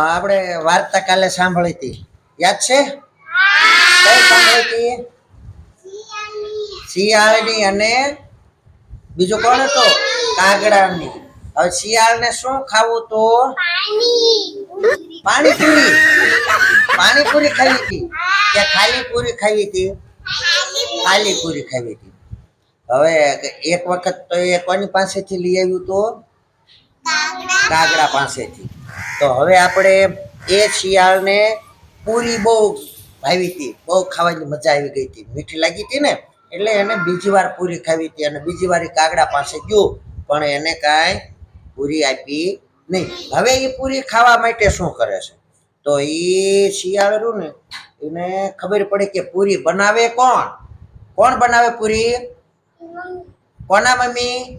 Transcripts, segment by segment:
આપણે વાર્તા કાલે સાંભળી હતી. યાદ છે? સાંભળી હતી? શિયાળની અને બીજો કોણ હતો? કાગડાની. હવે શિયાળને શું ખાવું તો? પાણીપુરી. પાણીપુરી ખાવી હતી કે ખાલી પૂરી ખાવી હતી ખાલી પૂરી ખાવી હતી હવે એક વખત તો એ કોની પાસેથી લઈ આવ્યું તો? કાગડા પાસેથી. તો હવે આપણે એ શિયાળને પૂરી બહુ ભાવી હતી. બહુ ખાવાની મજા આવી ગઈ હતી. મીઠી લાગી હતી ને? એટલે એને બીજી વાર પૂરી ખાવી હતી અને બીજી વાર કાગડા પાસે ગયો. પણ એને કાંઈ પૂરી આપી નહીં. હવે એ પૂરી ખાવા માટે શું કરે છે? તો એ શિયાળ ને એને ખબર પડી કે પૂરી બનાવે કોણ? કોણ બનાવે પૂરી? કોના મમ્મી?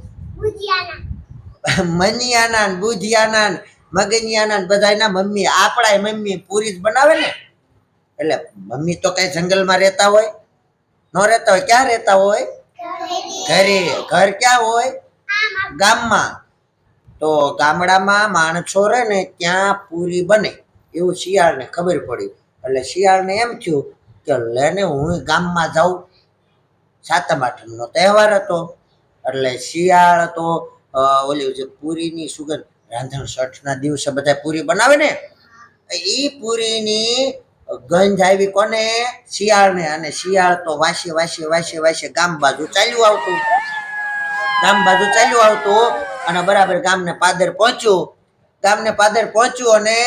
મનિયાના બુધિયાના મગનિયાના ને બધાયના મમ્મી આપણા મમ્મી પૂરી જ બનાવે ને? એટલે મમ્મી તો કઈ જંગલમાં રહેતા હોય? ન રહેતા હોય? ક્યાં રહેતા હોય? ઘરે. ઘર ક્યાં હોય? ગામમાં. તો ગામડામાં માણસો રહે ને ત્યાં પૂરી બને. એવું શિયાળને ખબર પડી. એટલે શિયાળને એમ થયું કે લેને હું ગામમાં જાઉં. સાતમ આઠમનો તહેવાર હતો. એટલે શિયાળ તો ઓલી જે પૂરીની સુગંધ, રાંધણ છઠના દિવસે બધા પૂરી બનાવે ને એ પૂરીની ગંધ આવી કોને? શિયાળને. અને શિયાળ તો વાસે વાસે વાસે વાસે ગામ બાજુ ચાલ્યું આવતું. ગામ બાજુ ચાલ્યું આવતું અને બરાબર ગામને પાદર પહોંચ્યું. ગામને પાદર પહોંચ્યું અને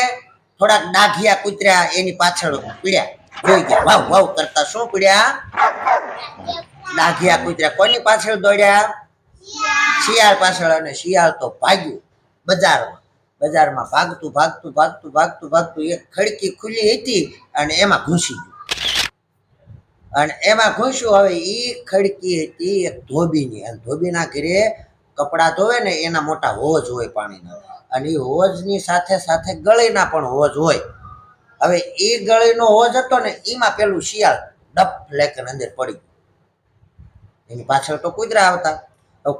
થોડાક ડાઘિયા કૂતર્યા એની પાછળ પીડ્યા. જોઈ ગયા, વાવ વાવ કરતા શું પીડ્યા? ડાઘિયા કૂતર્યા. કોની પાછળ દોડ્યા? શિયાળ પાછળ અને શિયાળ તો ભાગ્યું બજારમાં. બજારમાં ભાગતું ભાગતું ભાગતું ભાગતું ભાગતું એક ખડકી ખુલ્લી હતી અને એમાં ઘૂસી ગયું. અને એમાં ઘૂસ્યું, હવે એ ખડકી હતી એક ધોબીની. અને ધોબીના ઘરે કપડાં ધોવે ને એના મોટા હોજ હોય પાણીના. અને એ હોજની સાથે સાથે ગળીના પણ હોજ હોય. હવે એ ગળીનો હોજ હતો ને એમાં પેલું શિયાળ ડપ લેકન અંદર પડી ગયું. એની પાછળ તો કુતરા આવતા.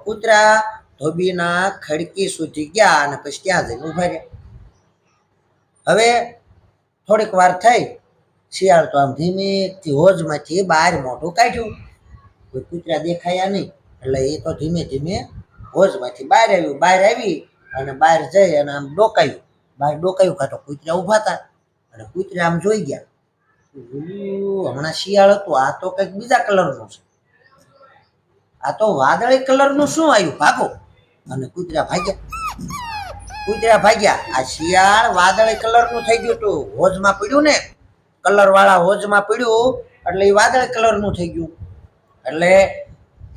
કૂતરા ધોબીના ખડકી સુધી ગયા અને પછી ત્યાં જઈને ઊભા રહ્યા. હવે થોડીક વાર થઈ, શિયાળ તો આમ ધીમેથી હોજમાંથી બહાર મોઢું કાઢ્યું. કોઈ કૂતરા દેખાયા નહીં, એટલે એ તો ધીમે ધીમે હોજમાંથી બહાર આવ્યું. બહાર આવી અને બહાર જઈ અને આમ ડોકાયું. બહાર ડોકાયું કાં તો કૂતરા ઊભા હતા અને કૂતરા આમ જોઈ ગયા. હમણાં શિયાળ હતું, આ તો કંઈક બીજા કલરનું છે. આ તો વાદળી કલરનું શું આવ્યું? ભાગો. અને કૂતરા ભાગ્યા. કૂતરા ભાગ્યા. આ શિયાળ વાદળી કલરનું થઈ ગયું હતું. હોજમાં પીડ્યું ને? કલર વાળા હોજમાં પીડ્યું. એટલે એ વાદળી કલરનું થઈ ગયું. એટલે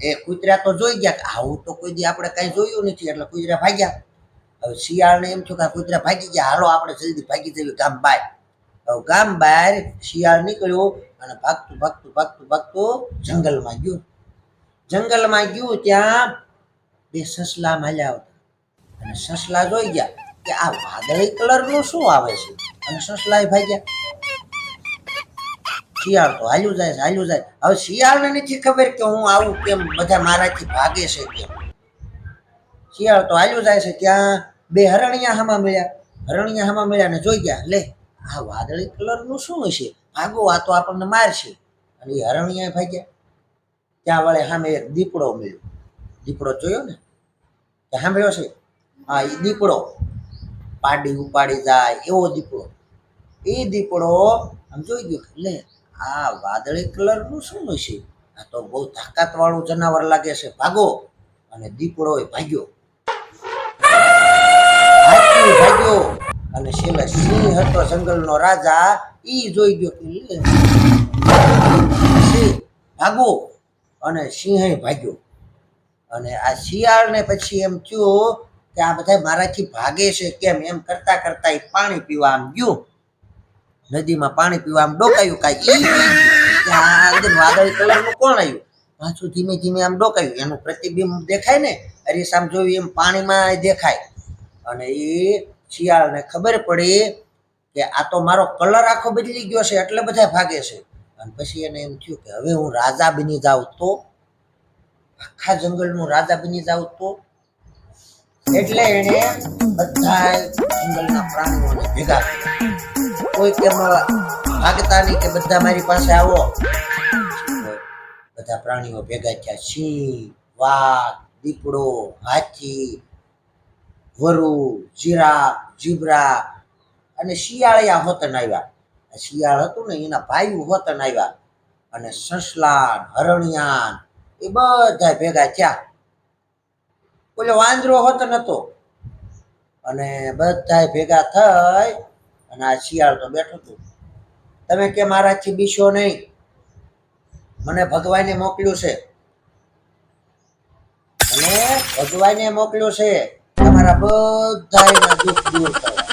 એ કૂતરા તો જોઈ ગયા કે આવું તો કોઈ દી આપણે કાંઈ જોયું નથી. એટલે કૂતરા ભાગ્યા. હવે શિયાળને એમ થયું કે કૂતરા ભાગી ગયા. હાલો આપણે જલ્દી ભાગી જઈએ ગામ બહાર. હવે ગામ બહાર શિયાળ નીકળ્યું અને ભાગતું ભાગતું ભાગતું ભાગતું જંગલમાં ગયું. જંગલમાં ગયું ત્યાં બે સસલા માલ્યા હતા. અને સસલા જોઈ ગયા કે આ વાદળી કલરનું શું આવે છે? અને સસલાએ ભાગ્યા, શિયાળ તો હાલ્યું જાય છે, હાલ્યું જાય. હવે શિયાળને નથી ખબર કે હું આવું કેમ, બધા મારાથી ભાગે છે કેમ? શિયાળ તો હાલ્યું જાય છે ત્યાં બે હરણિયા હામા મળ્યા. હરણિયા હામા મળ્યા ને જોઈ ગયા, લે, આ વાદળી કલરનું શું હશે? ભાગો, આ તો આપણને મારશે. અને એ હરણિયા ભાગ્યા. ત્યાં વળે સામે એક દીપડો મળ્યો. દીપડો જોયો ને? સાંભળ્યો છે હા એ દીપડો. પાડી ઉપાડી જાય એવો દીપડો. એ દીપડો આમ જોઈ ગયો કે લે, આ વાદળી કલરનું શું હશે આ તો બહુ તાકાત વાળું જનાવર લાગે છે. ભાગો. અને દીપડો એ ભાગ્યો. ભાગ્યો. અને છેલ્લે સિંહ હતો, જંગલનો રાજા. ઈ જોઈ ગયો કે ભાગો. અને સિંહે ભાગ્યો. અને આ શિયાળને પછી એમ થયું કે આ બધા મારાથી ભાગે છે, કેમ? એમ કરતા કરતા એ પાણી પીવા આમ ગયું. નદીમાં પાણી પીવા આમ ડોકાયું, કાંઈ અંદર વાદળી કલરનું કોણ આવ્યું? પાછું ધીમે ધીમે આમ ડોકાયું. એનું પ્રતિબિંબ દેખાય ને? અરીસામ જોયું એમ પાણીમાં દેખાય. અને એ શિયાળને ખબર પડી કે આ તો મારો કલર આખો બદલી ગયો છે, એટલે બધા ભાગે છે. અને પછી એને એમ થયું કે હવે હું રાજા બની જાઉં તો? આખા જંગલનું રાજા બની જાઉં તો? એટલે એને બધા જંગલના પ્રાણીઓને ભેગા કર્યા. કોઈ કે ભાગતા નહીં કે બધા મારી પાસે આવો. બધા પ્રાણીઓ ભેગા થયા. સિંહ, વાઘ, દીપડો, હાથી, વરુ જીરા જીબ્રા અને શિયાળિયા હોતન આવ્યા. શિયાળ હતું ને, એના ભાઈ વતન આવ્યા અને સસલાન, હરણિયાન, એ બધા ભેગા થયા. ઓલો વાંદરો હોતન હતો અને બધા ભેગા થઈ અને આ શિયાળ તો બેઠો હતું. તમે કે મારાથી બીશો નહીં? મને ભગવાને મોકલ્યું છે. અને ભગવાને મોકલ્યું છે. તમારા બધા દુઃખ દૂર કરવા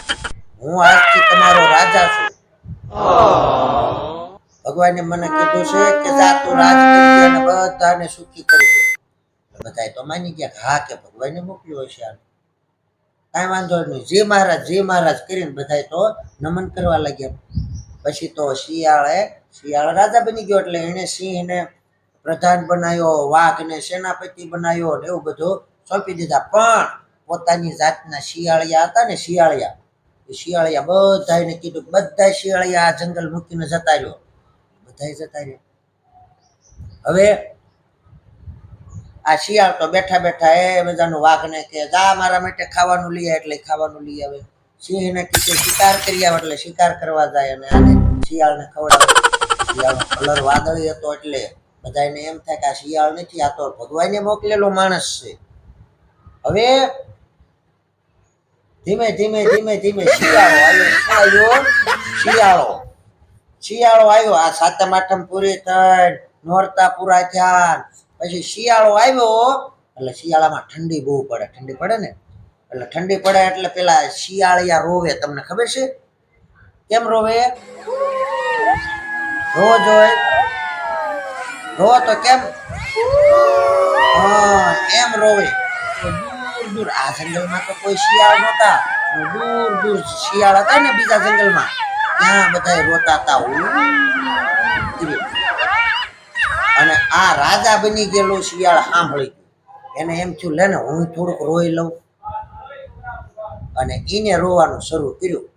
હું આજથી તમારો રાજા છું. ભગવાને મને કીધું છે કે જા તું રાજ અને બધાને સુખી કરજે બધાય તો માની ગયા હા કે ભગવાને મોકલ્યો હશે આ કાંઈ વાંધો નહીં. જે મહારાજ જે મહારાજ કરીને બધાય તો નમન કરવા લાગ્યા. પછી તો શિયાળે, શિયાળ રાજા બની ગયો એટલે એને સિંહને પ્રધાન બનાવ્યો વાઘને સેનાપતિ બનાવ્યો ને એવું બધું સોંપી દીધા. પણ પોતાની જાતના શિયાળિયા હતા ને શિયાળિયા. શિયાળિયા બધાને કીધું બધા શિયાળિયા આ જંગલ મૂકીને જતા રહ્યો. બધા જતા રહ્યો. હવે આ શિયાળ તો બેઠા બેઠા એ બધાનું વાઘને કે જા મારા માટે ખાવાનું લઈ એટલે ખાવાનું લઈ આવે. સિંહને કીધે શિકાર કરી આવે એટલે શિકાર કરવા જાય અને આને શિયાળને ખવડાવે. શિયાળ કલર વાદળી હતો એટલે બધાને એમ થાય કે આ શિયાળ નથી, આ તો ભગવાને મોકલેલો માણસ છે. હવે ધીમે ધીમે ધીમે ધીમે શિયાળો આવ્યો. શિયાળો. શિયાળો આવ્યો. આ સાતમ, આઠમ પૂરી થઈ. નોરતા પૂરા થયા. પછી શિયાળો આવ્યો. એટલે શિયાળામાં ઠંડી બહુ પડે. ઠંડી પડે ને? એટલે ઠંડી પડે એટલે પેલા શિયાળિયા રોવે. તમને ખબર છે? કેમ રોવે? રોવો જોય રોવો તો કેમ? હા, એમ રોવે. દૂર. આ જંગલમાં તો કોઈ શિયાળ નહોતા. દૂર દૂર શિયાળ હતા ને બીજા જંગલમાં. ત્યાં બધા રોતા હતા. અને આ રાજા બની ગયેલો શિયાળ સાંભળી એને એમ થયું, લે ને, હું થોડુંક રોઈ લઉં. અને એને રોવાનું શરૂ કર્યું.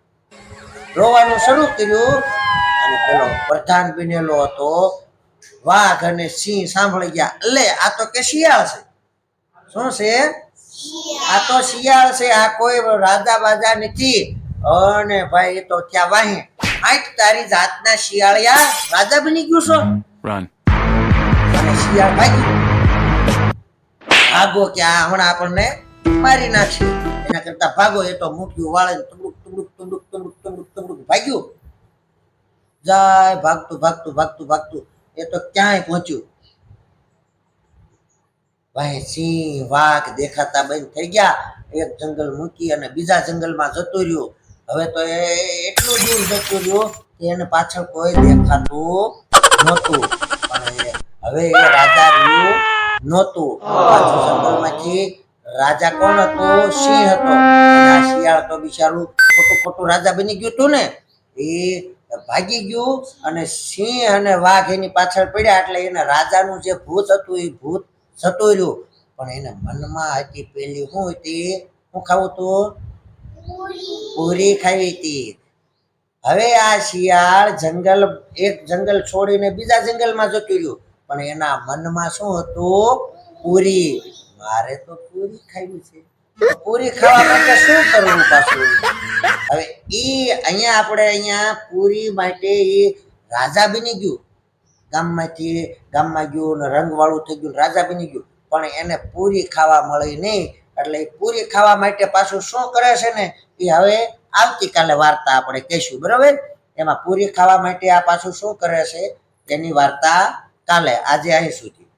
રોવાનું શરૂ કર્યું અને પેલો પ્રધાન બનેલો હતો. વાઘ અને સિંહ સાંભળી ગયા. લે, આ તો કે શિયાળ છે. શું છે? આ તો શિયાળ છે આ કોઈ રાજા બાજા નથી. અને ભાઈ એ તો ત્યાં વાહે? આઠ તારી જાતના શિયાળિયા રાજા બની ગયું છો? રન અને શિયાળ ભાગ્યું ભાગો કે આ હમણાં આપણને મારી નાખશે. એના કરતા ભાગો એ તો મૂક્યું વાળે તુંડુક તુંડુક તુંડુક તુંડુક તુંડુક તુંડુક ભાગ્યું. જાય ભાગતું ભાગતું ભાગતું ભાગતું. એ તો ક્યાંય પહોંચ્યું? ભાઈ સિંહ, વાઘ દેખાતા બંધ થઈ ગયા. એક જંગલ મૂકી અને બીજા જંગલમાં જતું રહ્યું. હવે તો એ એટલું દૂર જતું રહ્યું કે એને પાછળ કોઈ દેખાતું નહોતું. પણ હવે એ રાજા રહ્યું નહોતું. પાછું જંગલમાંથી રાજા કોણ હતો? સિંહ હતો. શિયાળ તો બિચારું ખોટું ખોટું રાજા બની ગયું હતું ને. એ ભાગી ગયું અને સિંહ અને વાઘ એની પાછળ પડ્યા એટલે એને રાજાનું જે ભૂત હતું એ ભૂત જતું રહ્યું. પણ એને મનમાં હતી પેલી શું હતી? શું ખાવું તો? પૂરી ખાવી હતી. હવે આ શિયાળ જંગલ, એક જંગલ છોડીને બીજા જંગલમાં જતું રહ્યું. પણ એના મનમાં શું હતું? પૂરી. મારે તો પૂરી ખાવી છે. પૂરી ખાવા માટે શું કરવું પાછું? હવે ઈ અહીંયા આપણે અહીંયા પૂરી માટે એ રાજા બની ગયું. ગામમાંથી ગામમાં ગયું ને રંગવાળું થઈ ગયું રાજા બની ગયું, પણ એને પૂરી ખાવા મળી નહીં. એટલે એ પૂરી ખાવા માટે પાછું શું કરે છે ને, એ હવે આવતીકાલે વાર્તા આપણે કહીશું, બરાબર? એમાં પૂરી ખાવા માટે આ પાછું શું કરે છે? એની વાર્તા કાલે, આજે અહીં સુધી.